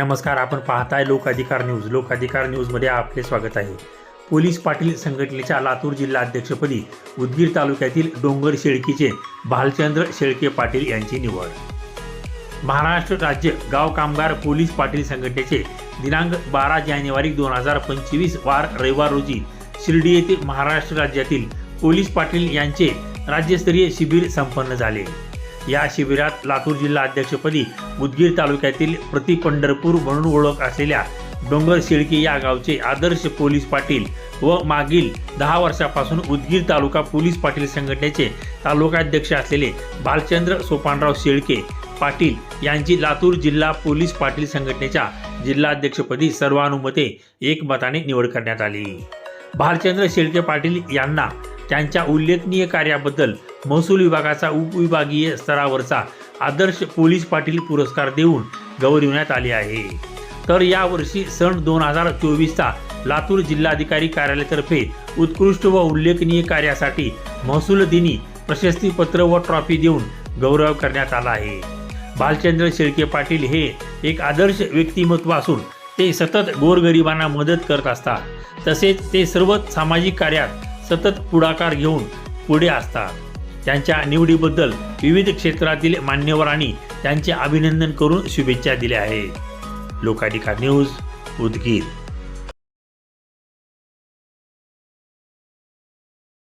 नमस्कार आपण पाहताय लोक अधिकार न्यूज. लोकाधिकार न्यूजमध्ये आपले स्वागत आहे. पोलीस पाटील संघटनेच्या लातूर जिल्हा अध्यक्षपदी उदगीर तालुक्यातील डोंगर शेळकीचे भालचंद्र शेळके पाटील यांची निवड. महाराष्ट्र राज्य गाव कामगार पोलीस पाटील संघटनेचे दिनांक बारा जानेवारी दोन हजार पंचवीस वार रविवार रोजी शिर्डी येथे महाराष्ट्र राज्यातील पोलीस पाटील यांचे राज्यस्तरीय शिबिर संपन्न झाले. या शिबिरात लातूर जिल्हा अध्यक्षपदी उदगीर तालुक्यातील प्रति पंढरपूर म्हणून ओळख असलेल्या डोंगर शिळकी या गावचे आदर्श पोलीस पाटील व मागील दहा वर्षापासून उदगीर तालुका पोलीस पाटील संघटनेचे तालुकाध्यक्ष असलेले भालचंद्र सोपानराव शेळके पाटील यांची लातूर जिल्हा पोलीस पाटील संघटनेच्या जिल्हाध्यक्षपदी सर्वानुमते एकमताने निवड करण्यात आली. भालचंद्र शेळके पाटील यांना त्यांच्या उल्लेखनीय कार्याबद्दल महसूल विभागाचा उपविभागीय स्तरावरचा आदर्श पोलीस पाटील पुरस्कार देऊन गौरविण्यात आले आहे. तर यावर्षी सन दोन हजार चोवीसचा लातूर जिल्हाधिकारी कार्यालयातर्फे उत्कृष्ट व उल्लेखनीय कार्यासाठी महसूल दिनी प्रशस्तीपत्र व ट्रॉफी देऊन गौरव करण्यात आला आहे. भालचंद्र शेळके पाटील हे एक आदर्श व्यक्तिमत्व असून ते सतत गोरगरिबांना मदत करत असतात. तसेच ते सर्व सामाजिक कार्यात सतत पुढाकार घेऊन पुढे असतात. त्यांच्या निवडीबद्दल विविध क्षेत्रातील मान्यवरांनी त्यांचे अभिनंदन करून शुभेच्छा दिल्या आहेत. लोकाधिकार न्यूज उदगीर.